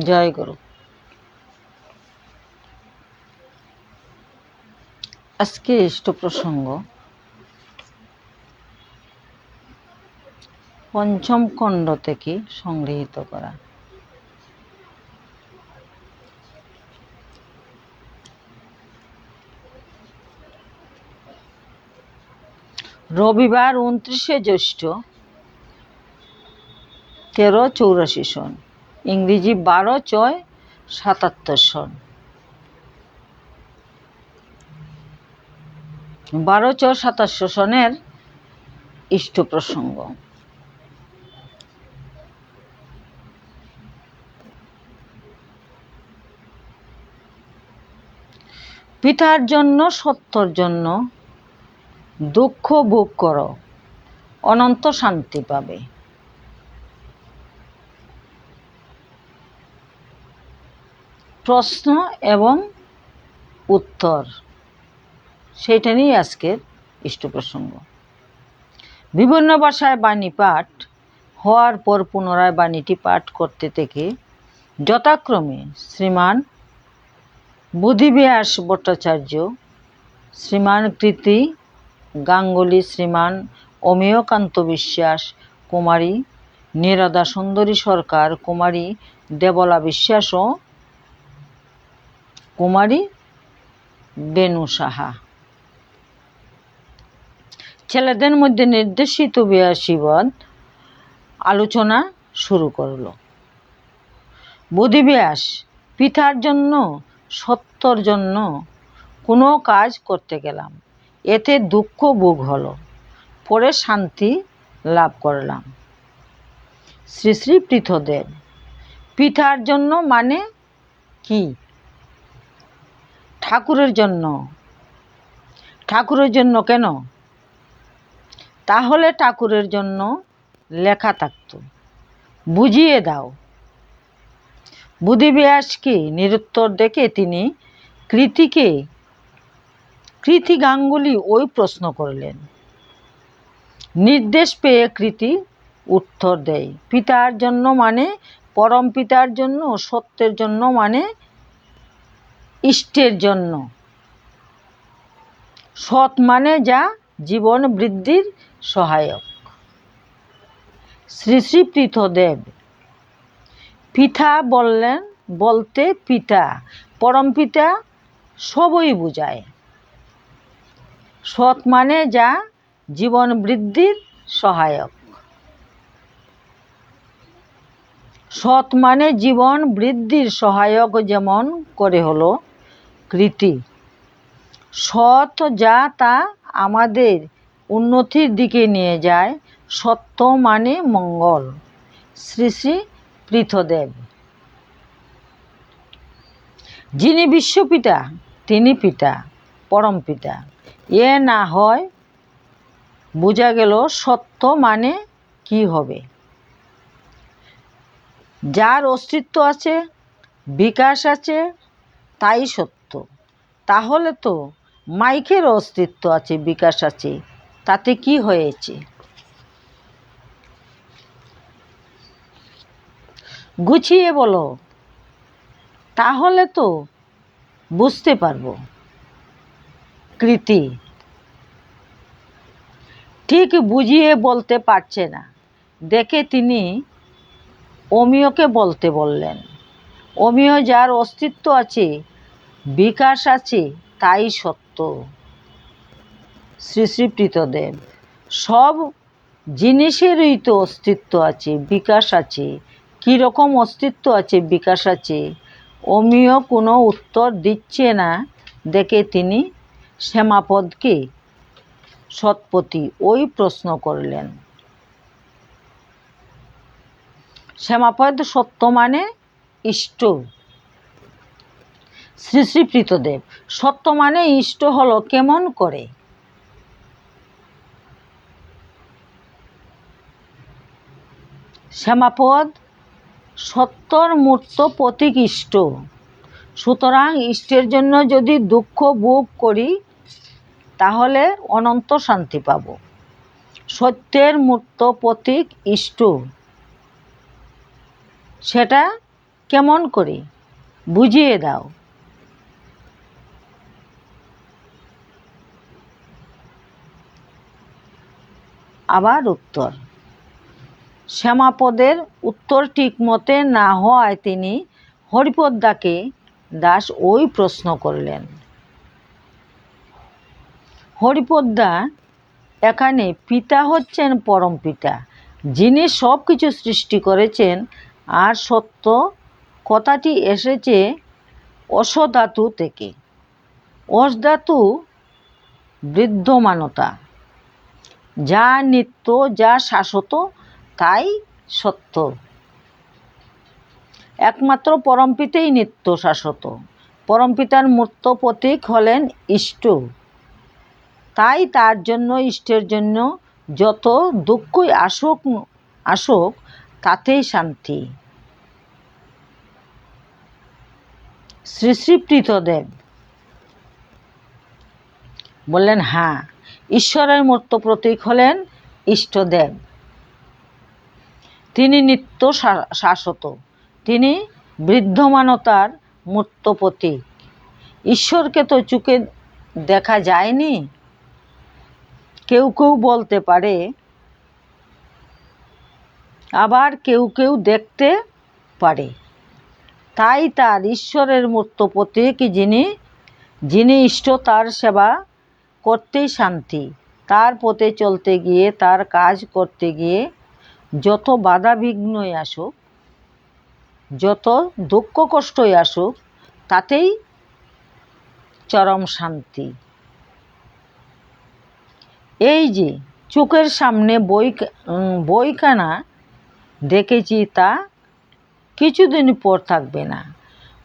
জয় গুরু আজকে ইষ্ট প্রসঙ্গ পঞ্চম খণ্ড থেকে সংগৃহীত করা। রবিবার উনত্রিশে জ্যৈষ্ঠ, তেরো চৌরাশি সন। ইংরেজি বারো ছয় সাতাত্তর সন। বারো ছয় সাতাশো সনের ইষ্ট প্রসঙ্গ। পিতার জন্য, সত্যর জন্য দুঃখ ভোগ করো, অনন্ত শান্তি পাবে। প্রশ্ন এবং উত্তর সেটা নিয়েই আজকের ইষ্ট প্রসঙ্গ বিভিন্ন ভাষায় বাণী পাঠ হওয়ার পর পুনরায় বাণীটি পাঠ করতে থেকে যথাক্রমে শ্রীমান বুধিব্যাস ভট্টাচার্য, শ্রীমান কৃতি গাঙ্গুলি শ্রীমান অমেয়কান্ত বিশ্বাস, কুমারী নিরদা সুন্দরী সরকার, কুমারী দেবলা বিশ্বাস ও কুমারী বেনু সাহা। ছেলেদের মধ্যে নির্দেশিত ব্যাসীবাদ আলোচনা শুরু করল। বুধিব্যাস পিতার জন্য, সত্যর জন্য কোনো কাজ করতে গেলাম। এতে দুঃখ ভোগ হলো। পরে শান্তি লাভ করলাম। শ্রী শ্রী পৃথদেব, পিতার জন্য মানে কি? ঠাকুরের জন্য। ঠাকুরের জন্য কেন? তাহলে ঠাকুরের জন্য লেখা থাকতো। বুঝিয়ে দাও। বুধিব্যাসকে নিরুত্তর দেখে তিনি কৃতিকে কৃতি গাঙ্গুলি ওই প্রশ্ন করলেন। নির্দেশ পেয়ে কৃতি উত্তর দেয়, পিতার জন্য মানে পরম পিতার জন্য, সত্যের জন্য মানে ইষ্টের জন্য। সৎ মানে যা জীবন বৃদ্ধির সহায়ক। শ্রী শ্রী পৃথদেব, পিতা বললেন, বলতে পিতা, পরম পিতা সবই বোঝায়। সৎ মানে যা জীবন বৃদ্ধির সহায়ক। সৎ মানে জীবন বৃদ্ধির সহায়ক যেমন করে হলো কৃতি। সৎ যা তা আমাদের উন্নতির দিকে নিয়ে যায়, সত্য মানে মঙ্গল। শ্রী শ্রী পৃথদেব। যিনি বিশ্বপিতা, তিনি পিতা, পরম পিতা। এ না হয় বোঝা গেল সত্য মানে কি হবে। যার অস্তিত্ব আছে, বিকাশ আছে, তাই সত্য। তাহলে তো মাইকের অস্তিত্ব আছে, বিকাশ আছে, তাতে কি হয়েছে? গুছিয়ে বলো, তাহলে তো বুঝতে পারব। কৃতি ঠিক বুঝিয়ে বলতে পারছে না। দেখে তিনি অমিয়কে বলতে বললেন, অমিয় যার অস্তিত্ব আছে, বিকাশ আছে, তাই সত্য। শ্রী শ্রী প্রীতদেব, সব জিনিসেরই তো অস্তিত্ব আছে, বিকাশ আছে। কীরকম অস্তিত্ব আছে, বিকাশ আছে? অমিয় কোনো উত্তর দিচ্ছে না। দেখে তিনি শ্যামাপদকে সৎপতি ওই প্রশ্ন করলেন। শ্যামাপদ সত্য মানে ইষ্ট। শ্রী শ্রী প্রীতদেব, সত্য মানে ইষ্ট হলো কেমন করে? শ্যামাপদ, সত্যর মূর্ত প্রতীক ইষ্ট। সুতরাং ইষ্টের জন্য যদি দুঃখ ভোগ করি তাহলে অনন্ত শান্তি পাব। সত্যের মূর্ত প্রতীক ইষ্ট। সেটা কেমন করে? বুঝিয়ে দাও। আবার উত্তর। শ্যামাপদের উত্তর ঠিক মতে না হওয়ায় তিনি হরিপদ্দাকে দাস ওই প্রশ্ন করলেন। হরিপদ্দা এখানে পিতা হচ্ছেন পরম পিতা। যিনি সব কিছু সৃষ্টি করেছেন, আর সত্য কথাটি এসেছে অসধাতু থেকে। অসধাতু বৃদ্ধমানতা যা নিত্য, যা শাশ্বত, তাই সত্য। একমাত্র পরমপিতেই নিত্য শাশ্বত। পরমপিতার মূর্ত প্রতীক হলেন ইষ্ট। তাই তার জন্য, ইষ্টের জন্য যত দুঃখই আসুক আসুক, তাতেই শান্তি। শ্রী প্রীতদেব বললেন হ্যাঁ ঈশ্বরের মূর্ত প্রতীক হলেন ইষ্টদেব। তিনি নিত্য শাশ্বত। তিনি বৃদ্ধমানতার মূর্ত প্রতীক। ঈশ্বরকে তো চোখে দেখা যায়নি কেউ কেউ বলতে পারে, আবার কেউ কেউ দেখতে পারে। তাই তার ঈশ্বরের মূর্ত প্রতীক যিনি যিনি ইষ্ট, তার সেবা করতেই শান্তি। তার পথে চলতে গিয়ে, তার কাজ করতে গিয়ে যত বাধা বিঘ্নই আসুক, যত দুঃখ কষ্টই আসুক, তাতেই চরম শান্তি। এই যে, চোখের সামনে বই বইখানা দেখেছি তা কিছুদিন পর থাকবে না।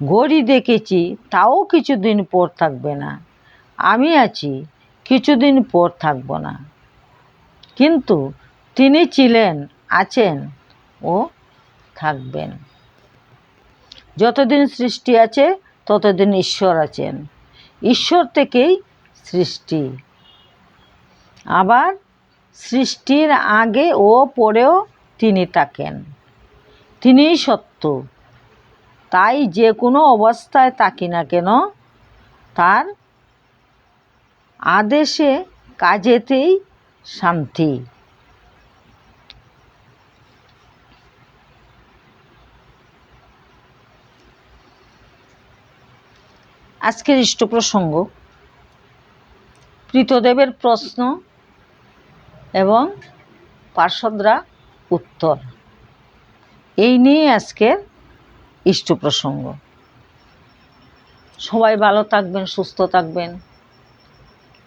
ঘড়ি দেখেছি তাও কিছুদিন পর থাকবে না। আমি আছি, কিছুদিন পর থাকব না। কিন্তু তিনি ছিলেন, আছেন ও থাকবেন। যতদিন সৃষ্টি আছে, ততদিন ঈশ্বর আছেন। ঈশ্বর থেকেই সৃষ্টি। আবার সৃষ্টির আগে ও পরেও তিনি থাকেন। তিনিই সত্য। তাই যে কোনো অবস্থায় থাকি না কেন, তার আদেশে কাজেতেই শান্তি। আজকের ইষ্ট প্রসঙ্গ, প্রীতদেবের প্রশ্ন এবং পার্শ্বদরা উত্তর। এই নিয়ে আজকের ইষ্ট প্রসঙ্গ। সবাই ভালো থাকবেন, সুস্থ থাকবেন।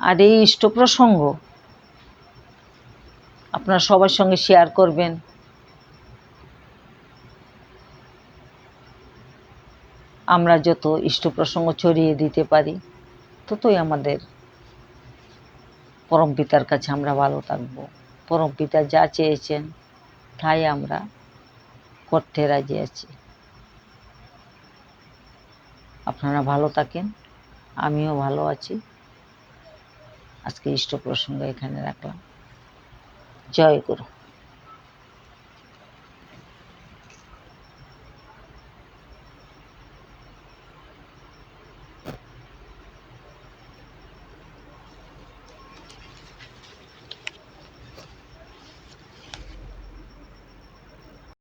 আর এই ইষ্ট প্রসঙ্গ আপনার সবার সঙ্গে শেয়ার করবেন। আমরা যত ইষ্ট প্রসঙ্গ ছড়িয়ে দিতে পারি, ততই আমাদের পরম পিতার কাছে আমরা ভালো থাকব। পরম পিতা যা চেয়েছেন, তাই আমরা করতে রাজি আছি। আপনারা ভালো থাকেন, আমিও ভালো আছি। আজকে ইষ্ট প্রসঙ্গ এখানে রাখলাম। জয় গুরু।